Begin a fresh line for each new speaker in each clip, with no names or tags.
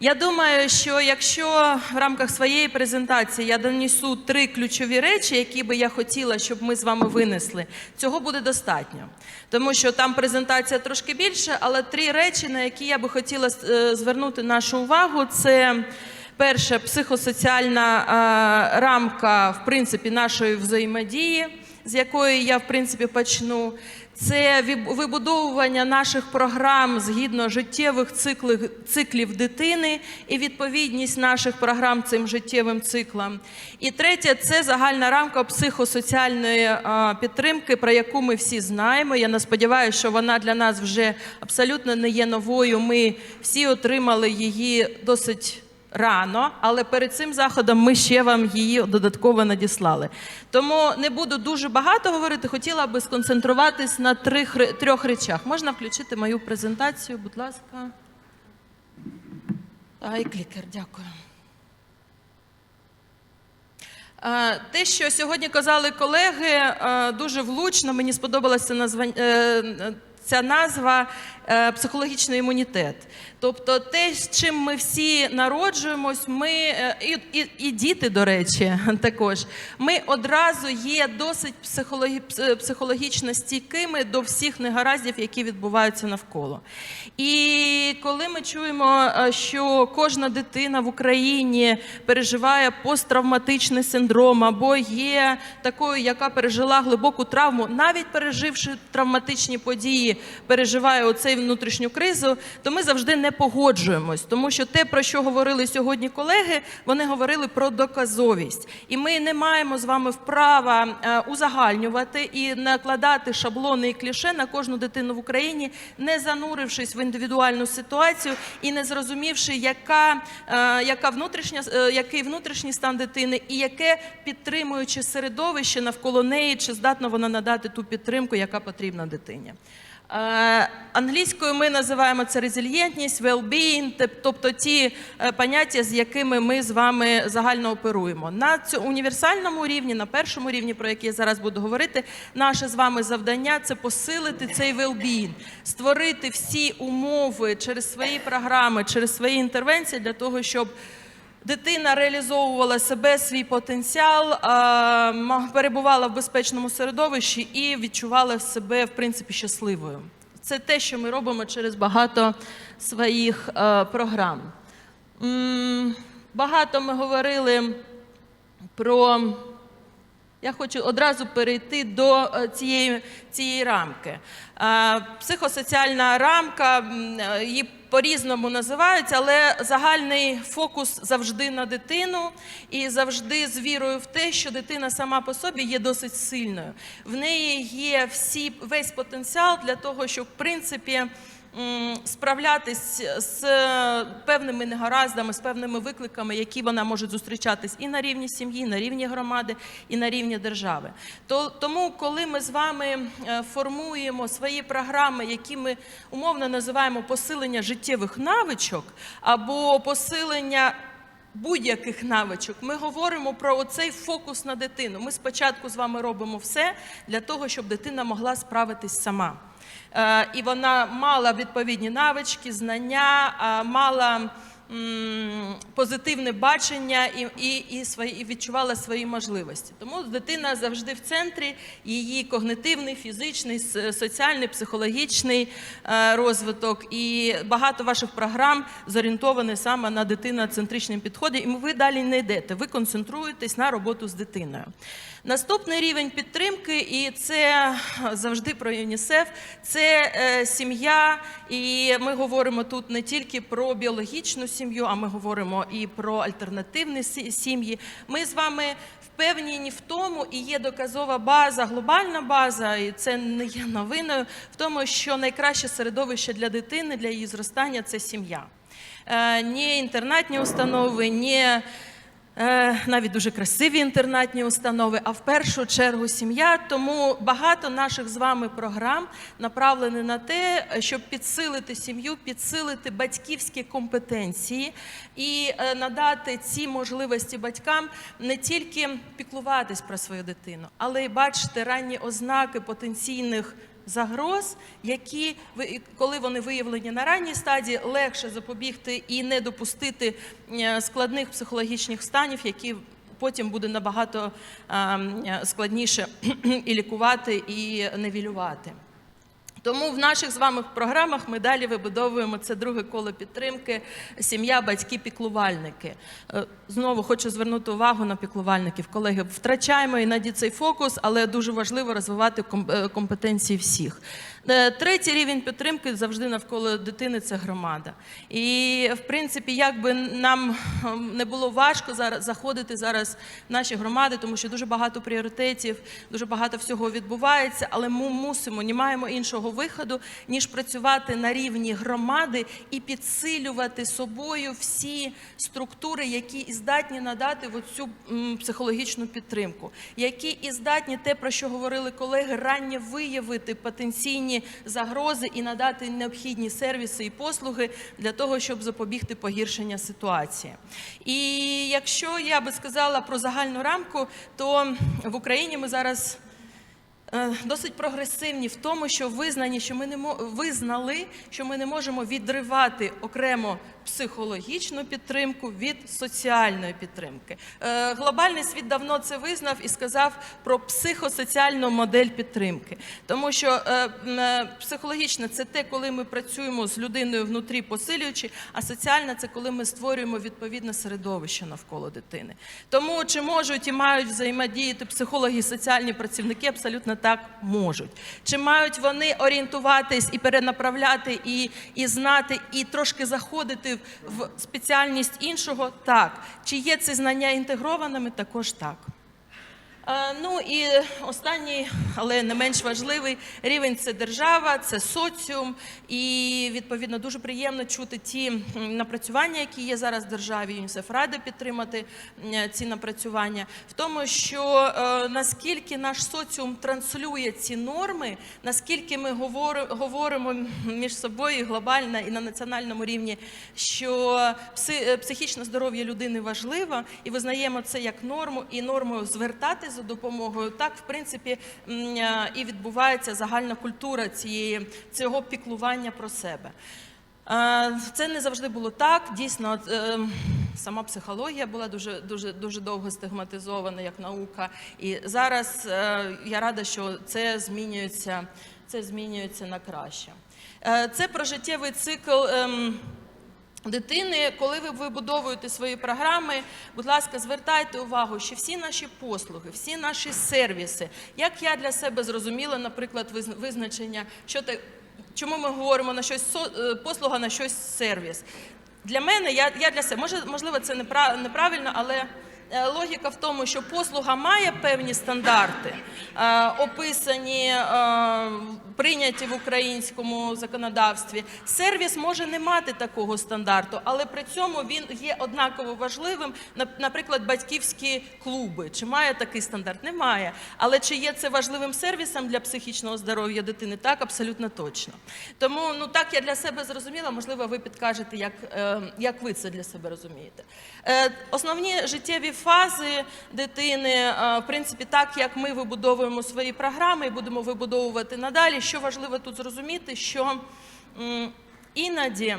Я думаю, що якщо в рамках своєї презентації я донесу три ключові речі, які би я хотіла, щоб ми з вами винесли, цього буде достатньо. Тому що там презентація трошки більше, але три речі, на які я би хотіла е, звернути нашу увагу, це перше психосоціальна е, рамка в принципі нашої взаємодії, з якої я в принципі почну. Це вибудовування наших програм згідно життєвих циклів, циклів дитини і відповідність наших програм цим життєвим циклам. І третє це загальна рамка психосоціальної підтримки, про яку ми всі знаємо. Я не сподіваюся, що вона для нас вже абсолютно не є новою. Ми всі отримали її досить рано, але перед цим заходом ми ще вам її додатково надіслали. Тому не буду дуже багато говорити. Хотіла би сконцентруватись на трьох, трьох речах. Можна включити мою презентацію, будь ласка. Ай, клікер, дякую. Е, Те, що сьогодні казали колеги, е, дуже влучно. Мені сподобалася назва, е, ця назва психологічний імунітет. Тобто, те, з чим ми всі народжуємось, ми е, і, і, і діти, до речі, також ми одразу є досить психологі, психологічно стійкими до всіх негараздів, які відбуваються навколо. І коли ми чуємо, е, що кожна дитина в Україні переживає посттравматичний синдром або є такою, яка пережила глибоку травму, навіть переживши травматичні події, переживає оцей внутрішню кризу, то ми завжди не погоджуємось, тому що те, про що говорили сьогодні колеги, вони говорили про доказовість, і ми не маємо з вами вправа е, узагальнювати і накладати шаблони і кліше на кожну дитину в Україні, не занурившись в індивідуальну ситуацію і не зрозумівши, яка, е, яка внутрішня, е, який внутрішній стан дитини і яке підтримуюче середовище навколо неї, чи здатна вона надати ту підтримку, яка потрібна дитині. Е, Англійською ми називаємо це резильєнтність, well-being, тобто ті е, поняття, з якими ми з вами загально оперуємо. На цьому універсальному рівні, на першому рівні, про який я зараз буду говорити, наше з вами завдання це посилити цей well-being, створити всі умови через свої програми, через свої інтервенції для того, щоб Дитина реалізовувала себе, свій потенціал, перебувала в безпечному середовищі і відчувала себе в принципі щасливою. Це те, що ми робимо через багато своїх е, програм. Багато ми говорили про я хочу одразу перейти до е, цієї, цієї рамки. Е, Психосоціальна рамка, е, її по-різному називають, але загальний фокус завжди на дитину і завжди з вірою в те, що дитина сама по собі є досить сильною. В неї є всі, весь потенціал для того, щоб в принципі. Справлятись з певними негараздами, з певними викликами, які вона може зустрічатись і на рівні сім'ї, на рівні громади, і на рівні держави. То тому, коли ми з вами е, формуємо свої програми, які ми умовно називаємо посилення життєвих навичок або посилення будь-яких навичок, ми говоримо про оцей фокус на дитину. Ми спочатку з вами робимо все для того, щоб дитина могла справитись сама. Е, І вона мала відповідні навички, знання, мала м, позитивне бачення і, і, і, свої, і відчувала свої можливості. Тому дитина завжди в центрі, її когнитивний, фізичний, соціальний, психологічний е, розвиток. І багато ваших програм зорієнтовані саме на дитиноцентричному підході. І ви далі не йдете. Ви концентруєтесь на роботу з дитиною. Наступний рівень підтримки, і це завжди про ЮНІСЕФ, це е, сім'я. І ми говоримо тут не тільки про біологічну сім'ю, а ми говоримо і про альтернативні сім'ї. Ми з вами впевнені в тому, і є доказова база, глобальна база, і це не є новиною, в тому, що найкраще середовище для дитини, для її зростання це сім'я. Е, Ні інтернатні установи, ні навіть дуже красиві інтернатні установи, а в першу чергу сім'я. Тому багато наших з вами програм направлені на те, щоб підсилити сім'ю, підсилити батьківські компетенції і е, надати ці можливості батькам не тільки піклуватись про свою дитину, але й бачити ранні ознаки потенційних загроз, які коли вони виявлені на ранній стадії, легше запобігти і не допустити е, складних психологічних станів, які потім буде набагато ем, складніше і лікувати, і невілювати. Тому в наших з вами програмах ми далі вибудовуємо це друге коло підтримки сім'я, батьки, піклувальники. Е, Знову хочу звернути увагу на піклувальників. Колеги, втрачаємо іноді цей фокус, але дуже важливо розвивати е, компетенції всіх. Е, Третій рівень підтримки завжди навколо дитини це громада. І в принципі, як би нам ем, не було важко зараз заходити зараз в наші громади, тому що дуже багато пріоритетів, дуже багато всього відбувається, але ми мусимо, не маємо іншого виходу, ніж працювати на рівні громади і підсилювати собою всі структури, які здатні надати цю психологічну підтримку, які і здатні те, про що говорили колеги, раннє виявити потенційні загрози і надати необхідні сервіси і послуги для того, щоб запобігти погіршення ситуації. І якщо я би сказала про загальну рамку, то в Україні ми зараз е, досить прогресивні в тому, що визнані, що ми не визнали, що ми не можемо відривати окремо психологічну підтримку від соціальної підтримки. Е, Глобальний світ давно це визнав і сказав про психосоціальну модель підтримки, тому що е, е, психологічна це те, коли ми працюємо з людиною внутрі посилюючи, а соціальна це коли ми створюємо відповідне середовище навколо дитини. Тому чи можуть і мають взаємодіяти психологи і соціальні працівники абсолютно так можуть. Чи мають вони орієнтуватись і перенаправляти, і, і знати, і трошки заходити в спеціальність іншого? Так. Чи є ці знання інтегрованими? Також так. Е, Ну і останній, але не менш важливий рівень це держава, це соціум. І відповідно дуже приємно чути ті напрацювання, які є зараз в державі. ЮНІСЕФ ради підтримати ці напрацювання в тому, що е, наскільки наш соціум транслює ці норми, наскільки ми говоримо між собою глобально і на національному рівні, що психічне здоров'я людини важливо, і визнаємо це як норму, і нормою звертати за допомогою. Так, в принципі, е, і відбувається загальна культура цієї цього піклування про себе. Е, Це не завжди було так. Дійсно, е, сама психологія була дуже дуже дуже довго стигматизована як наука. І зараз я рада, що це змінюється, це змінюється на краще. Це про життєвий цикл. Дитини, коли ви вибудовуєте свої програми, будь ласка, звертайте увагу, що всі наші послуги, всі наші сервіси, як я для себе зрозуміла, наприклад, виз- визначення, що те, чому ми говоримо на щось е, послуга, на щось сервіс. Для мене, я, я для себе, може, можливо, це непра- неправильно, але логіка в тому, що послуга має певні стандарти, е, описані, е, прийняті в українському законодавстві. Сервіс може не мати такого стандарту, але при цьому він є однаково важливим. Наприклад, батьківські клуби. Чи має такий стандарт? Немає. Але чи є це важливим сервісом для психічного здоров'я дитини? Так, абсолютно точно. Тому ну так я для себе зрозуміла. Можливо, ви підкажете, як, е, як ви це для себе розумієте. Е, основні життєві фази дитини, е, в принципі, так як ми вибудовуємо свої програми і будемо вибудовувати надалі. Що важливо тут зрозуміти, що іноді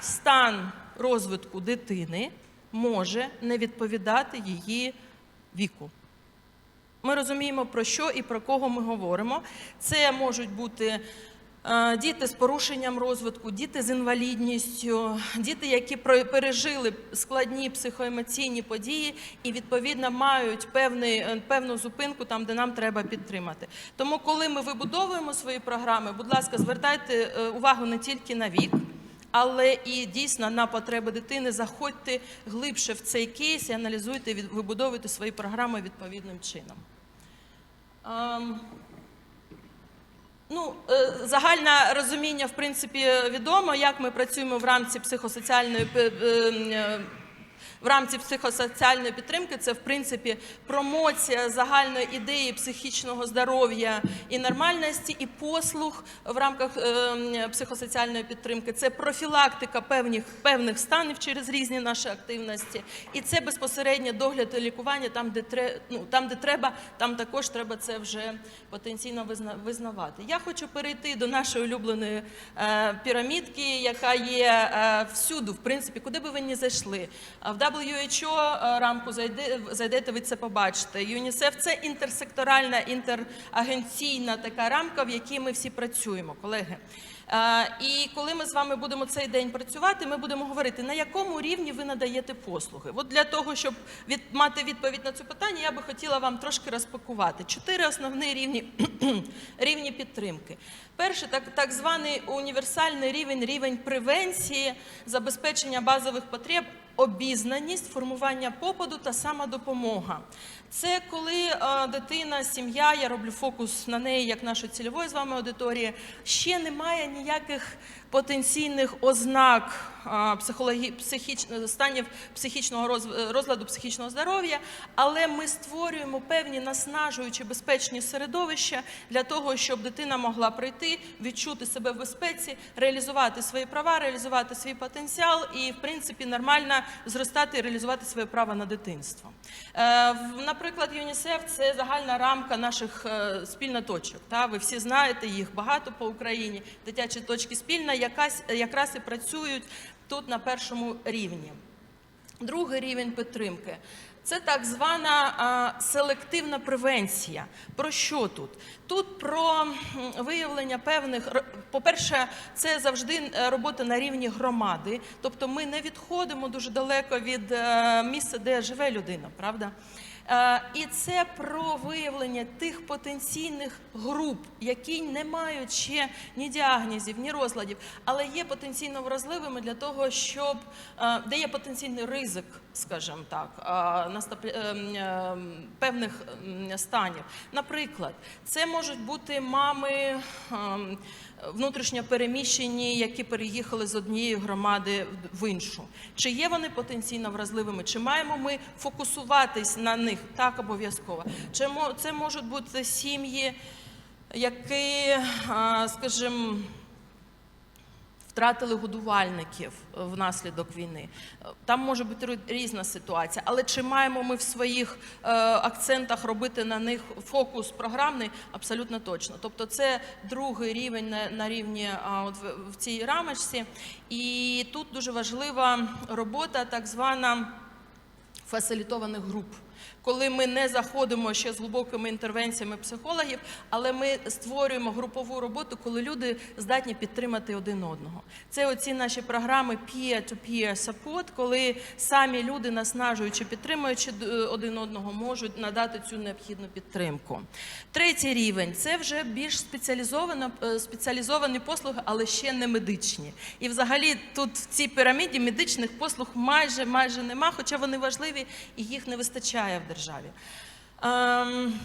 стан розвитку дитини може не відповідати її віку. Ми розуміємо, про що і про кого ми говоримо. Це можуть бути діти з порушенням розвитку, діти з інвалідністю, діти, які пережили складні психоемоційні події і відповідно мають певний, е, певну зупинку там, де нам треба підтримати. Тому, коли ми вибудовуємо свої програми, будь ласка, звертайте е, увагу не тільки на вік. Але і дійсно на потреби дитини заходьте глибше в цей кейс і аналізуйте, вибудовуйте свої програми відповідним чином. Ну, е, загальне розуміння, в принципі, відомо, як ми працюємо в рамці психосоціальної е, е, В рамці психосоціальної підтримки це, в принципі, промоція загальної ідеї психічного здоров'я і нормальності, і послуг в рамках е, психосоціальної підтримки. Це профілактика певних, певних станів через різні наші активності. І це безпосередньо догляд і лікування там, де, тре, ну, там, де треба, там також треба це вже потенційно визна, визнавати. Я хочу перейти до нашої улюбленої е, пірамідки, яка є е, всюди, в принципі, куди би ви не зайшли. WHO е, рамку зайде, зайдете, ви це побачите. ЮНІСЕФ це інтерсекторальна, інтерагенційна така рамка, в якій ми всі працюємо, колеги. Е, І коли ми з вами будемо цей день працювати, ми будемо говорити, на якому рівні ви надаєте послуги. От для того, щоб від, мати відповідь на це питання, я би хотіла вам трошки розпакувати. Чотири основні рівні, рівні підтримки. Перший так, так званий універсальний рівень, рівень превенції, забезпечення базових потреб, обізнаність, формування попаду та самодопомога. Це коли е, дитина, сім'я, я роблю фокус на неї, як нашої цільової з вами аудиторії, ще немає ніяких потенційних ознак е, психологі, психіч, станів психічного роз- розладу психічного здоров'я, але ми створюємо певні наснажуючі безпечні середовища для того, щоб дитина могла прийти, відчути себе в безпеці, реалізувати свої права, реалізувати свій потенціал і, в принципі, нормально зростати і реалізувати своє право на дитинство. Е, Наприклад, ЮНІСЕФ це загальна рамка наших е, спільноточок. Та? Ви всі знаєте, їх багато по Україні. Дитячі точки спільна якась, якраз і працюють тут на першому рівні. Другий рівень підтримки це так звана а, селективна превенція. Про що тут? Тут про виявлення певних по-перше, це завжди е, робота на рівні громади, тобто ми не відходимо дуже далеко від е, місця, де живе людина, правда? Е, І це про виявлення тих потенційних груп, які не мають ще ні діагнозів, ні розладів, але є потенційно вразливими для того, щоб е, де є потенційний ризик, скажімо так, е, настап- певних станів. Наприклад, це можуть бути мами. Внутрішньо переміщені, які переїхали з однієї громади в- іншу. Чи є вони потенційно вразливими? Чи маємо ми фокусуватись на них? Так, обов'язково. Чи це можуть бути сім'ї, які, скажімо, втратили годувальників е, внаслідок війни. Е, Там може бути різна ситуація. Але чи маємо ми в своїх е, акцентах робити на них фокус програмний? Абсолютно точно. Тобто це другий рівень на, рівні от в цій рамочці. І тут дуже важлива робота, так звана фасилітованих груп. Коли ми не заходимо ще з глибокими інтервенціями психологів, але ми створюємо групову роботу, коли люди здатні підтримати один одного. Це оці наші програми peer-to-peer support, коли самі люди, наснажуючи, підтримуючи один одного, можуть надати цю необхідну підтримку. Третій рівень це вже більш е, спеціалізовані послуги, але ще не медичні. І взагалі тут в цій піраміді медичних послуг майже майже нема, хоча вони важливі і їх не вистачає в державі. Ем,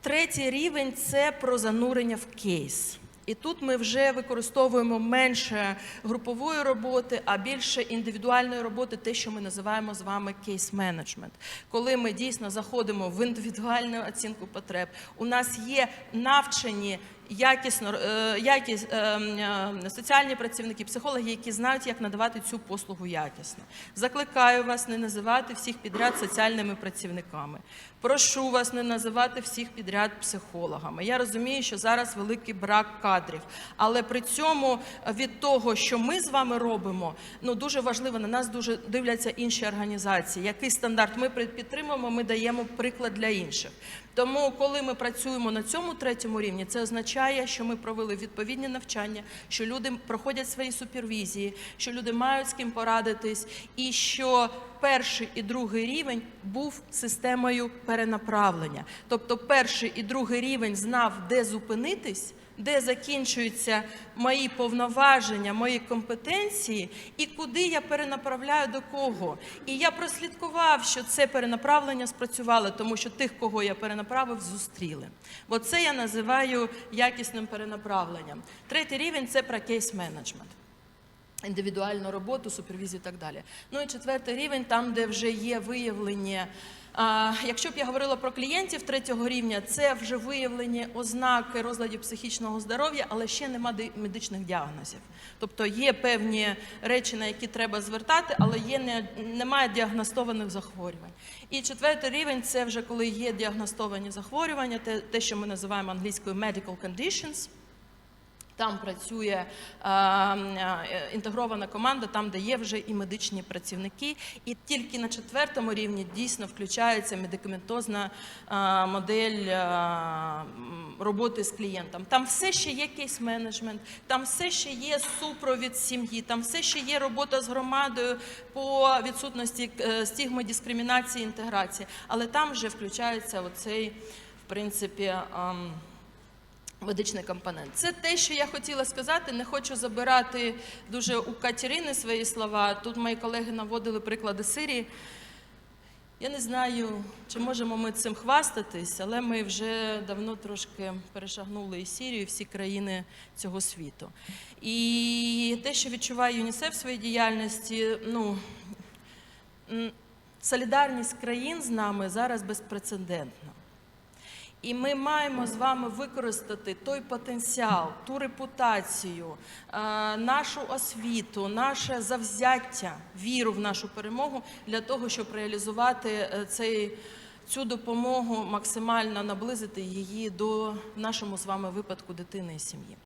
третій рівень це про занурення в кейс. І тут ми вже використовуємо менше групової роботи, а більше індивідуальної роботи, те, що ми називаємо з вами кейс-менеджмент. Коли ми дійсно заходимо в індивідуальну оцінку потреб, у нас є навчені якісно е, якіс, е, е, соціальні працівники, психологи, які знають, як надавати цю послугу якісно. Закликаю вас не називати всіх підряд соціальними працівниками. Прошу вас не називати всіх підряд психологами. Я розумію, що зараз великий брак кадрів, але при цьому від того, що ми з вами робимо, ну дуже важливо на нас дуже дивляться інші організації. Який стандарт ми підтримуємо, ми даємо приклад для інших. Тому, коли ми працюємо на цьому третьому рівні, це означає, що ми провели відповідні навчання, що люди проходять свої супервізії, що люди мають з ким порадитись, і що перший і другий рівень був системою перенаправлення. Тобто, перший і другий рівень знав, де зупинитись. Де закінчуються мої повноваження, мої компетенції, і куди я перенаправляю до кого. І я прослідкував, що це перенаправлення спрацювало, тому що тих, кого я перенаправив, зустріли. Бо це я називаю якісним перенаправленням. Третій рівень це про кейс-менеджмент. індивідуальну роботу, супервізію і так далі. Ну і четвертий рівень, там, де вже є виявлення. Якщо б я говорила про клієнтів третього рівня, це вже виявлені ознаки розладів психічного здоров'я, але ще нема медичних діагнозів. Тобто є певні речі, на які треба звертати, але є не, немає діагностованих захворювань. І четвертий рівень це вже коли є діагностовані захворювання, те, те що ми називаємо англійською medical conditions. Там працює е, е, інтегрована команда, там де є вже і медичні працівники, і тільки на четвертому рівні дійсно включається медикаментозна е, модель роботи з клієнтом. Там все ще є кейс-менеджмент, там все ще є супровід сім'ї, там все ще є робота з громадою по відсутності стігми, дискримінації, інтеграції. Але там вже включається оцей, в принципі. Медичний компонент. Це те, що я хотіла сказати. Не хочу забирати дуже у Катерини свої слова. Тут мої колеги наводили приклади Сирії. Я не знаю, чи можемо ми цим хвастатись, але ми вже давно трошки перешагнули і Сірію, і всі країни цього світу. І те, що відчуває ЮНІСЕФ в своїй діяльності, ну солідарність країн з нами зараз безпрецедентна. І ми маємо з вами використати той потенціал, ту репутацію, е, нашу освіту, наше завзяття, віру в нашу перемогу для того, щоб реалізувати е, цей, цю допомогу, максимально наблизити її до нашому з вами випадку дитини і сім'ї.